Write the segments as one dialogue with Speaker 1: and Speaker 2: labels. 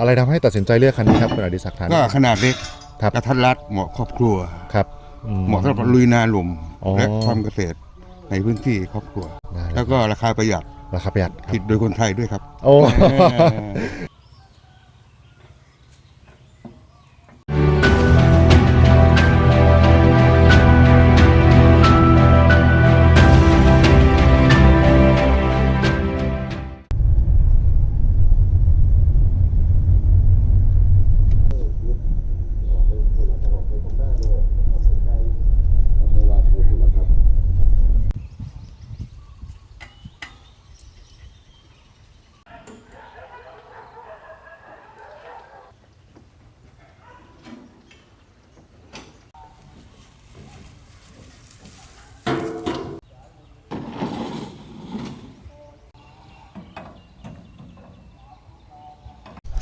Speaker 1: อะไรทำให้ตัดสินใจเลือกคันนี้ครับคุณอดิศักดิ์ฐาน
Speaker 2: ก็ขนาดเล็ก
Speaker 1: ครับ
Speaker 2: กระทัดรัดเหมาะครอบครัว
Speaker 1: ครับอื
Speaker 2: เหมาะสำหรับลุยนาหลุม
Speaker 1: อ๋อ
Speaker 2: และทำเกษตรในพื้นที่ครอบครัว
Speaker 1: ได้เลย
Speaker 2: แล้วก็ราคาประหยัด
Speaker 1: ราคาประหยัดค
Speaker 2: ผิ
Speaker 1: รับ
Speaker 2: ดโดยคนไทยด้วยครับ
Speaker 1: โอ้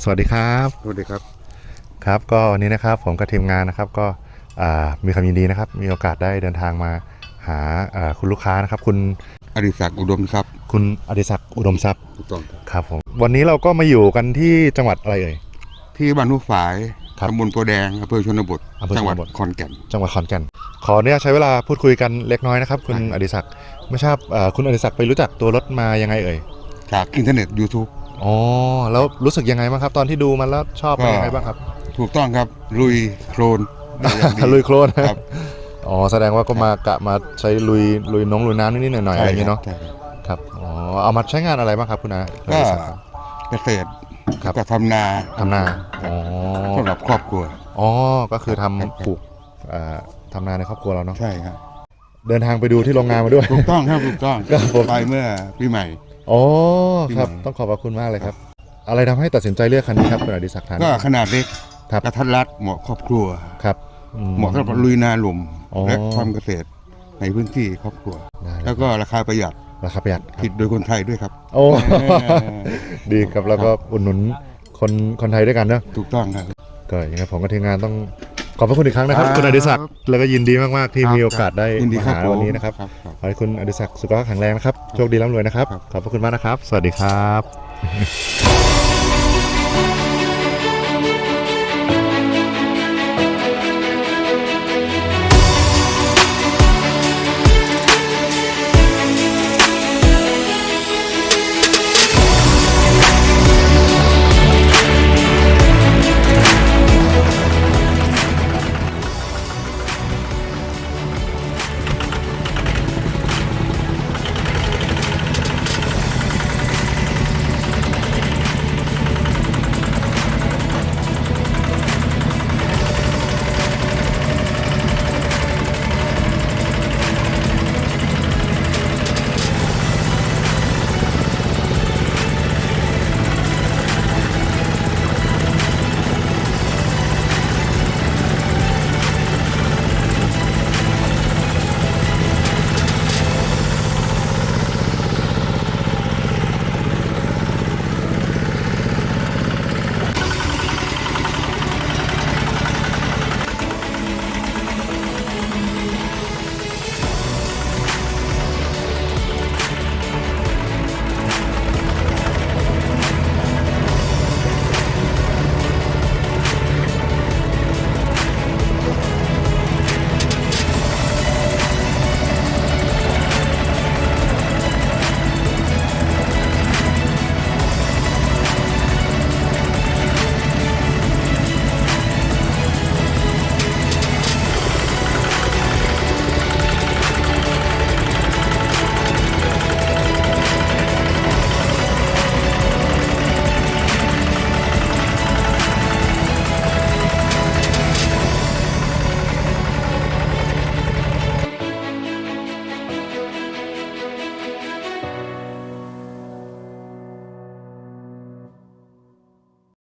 Speaker 1: สวัสดีครับ
Speaker 2: สวัสดีครับ
Speaker 1: ครับก็วันนี้นะครับผมกับทีมงานนะครับก็อ่ามีความยินดีนะครับ มีโอกาสได้เดินทางมาหาอ่าคุณลูกค้านะครับ คุณ
Speaker 2: อดิศักดิ์อุดมทรัพย์
Speaker 1: คุณอดิศักดิ์อุดมทรัพย์
Speaker 2: ถูกต้องครับ
Speaker 1: ครับผมวันนี้เราก็มาอยู่กันที่จังหวัดอะไรเอ่ย
Speaker 2: ที่บ้านนุ่ฝาย
Speaker 1: ครับ
Speaker 2: ตำบลโพแดงอำเภอชนบท
Speaker 1: อำเภอชนบท
Speaker 2: จังหวัดขอนแก่น
Speaker 1: จังหวัดขอนแก่น ขอเนี่ยใช้เวลาพูดคุยกันเล็กน้อยนะครับ คุณ
Speaker 2: ได้
Speaker 1: อดิศักดิ์ไม่ทราบเอ่อคุณอดิศักดิ์ไปรู้จักตัวรถมายังไงเอ่ย
Speaker 2: จากอินเทอร์เน็ต YouTube
Speaker 1: อ๋อแล้วรู้สึกยังไงบ้างครับ ตอนที่ดูมันแล้วชอบเป็น
Speaker 2: ก็
Speaker 1: ยังไงบ้างครับ
Speaker 2: ถูกต้องครับ ลุยโครนได้อย่างดี
Speaker 1: ลุยโคลน
Speaker 2: ครับ
Speaker 1: อ๋อแสดงว่าก็มากะมาใช้ลุยลุยน้องลุยน้ำนิดๆหน่อยๆอะไรอย่างเงี้ยเนาะ
Speaker 2: ใช่ครับ
Speaker 1: ครับอ๋อเอามาใช้งานอะไรบ้างครับคุณอาคุณอ
Speaker 2: ก็
Speaker 1: ดิศักดิ์ครับ
Speaker 2: เกษตร
Speaker 1: ครับ
Speaker 2: ก็ทำนา
Speaker 1: ทำนาอ๋อ
Speaker 2: สำหรับครอบครัว
Speaker 1: อ๋อก็คือทำ
Speaker 2: ครับ
Speaker 1: ปลูกเอ่อทำนาในครอบครัวเราเนาะ
Speaker 2: ใช่ครับ
Speaker 1: เดินทางไปดูที่โรงงานมาด้วย
Speaker 2: ถูกต้องครับถูกต้อง
Speaker 1: ครับผม
Speaker 2: ไปเมื่อปีใหม่
Speaker 1: อ๋อ
Speaker 2: ที่
Speaker 1: ครับ
Speaker 2: ไหน
Speaker 1: ต้องขอบพระคุณมากเลยครับ อะไรทำให้ตัดสินใจเลือกคันนี้ครับคุณอดิศักดิ์ฐาน
Speaker 2: ก็ขนาดเล็ก
Speaker 1: ครับ
Speaker 2: กระทัดรัดเหมาะครอบครัว
Speaker 1: ครับอื
Speaker 2: เหมาะสำหรับลุยนาหลุม
Speaker 1: อ๋อ
Speaker 2: และทำเกษตรในพื้นที่ครอบครัว
Speaker 1: ได้เลย
Speaker 2: แล้วก็ราคาประหยัด
Speaker 1: ราคาประหยัดครับ
Speaker 2: ผิดโดยคนไทยด้วยครับ
Speaker 1: โอ้
Speaker 2: เออ
Speaker 1: ดีครับแล้วก็อุดหนุนคนคนไทยด้วยกันเนอะ
Speaker 2: ถูกต้องครับ
Speaker 1: ก็ยังไงผมกับทีมงานต้อง ขอบพระคุณอีกครั้งนะครับ
Speaker 2: ครับ
Speaker 1: คุณอดิศักดิ์แล้วก็ยินดีมากๆที่
Speaker 2: ครับ
Speaker 1: มีโอกาสได้
Speaker 2: ยินดี
Speaker 1: มา
Speaker 2: ครับ
Speaker 1: หา
Speaker 2: ผม
Speaker 1: วันนี้นะครับ
Speaker 2: ครับครับ
Speaker 1: ขอให้คุณอดิศักดิ์สุขภาพแข็งแรงนะครับโชคดีร่ำรวยนะครับ
Speaker 2: ครับ
Speaker 1: ขอบพระคุณมากนะครับ สวัสดีครับ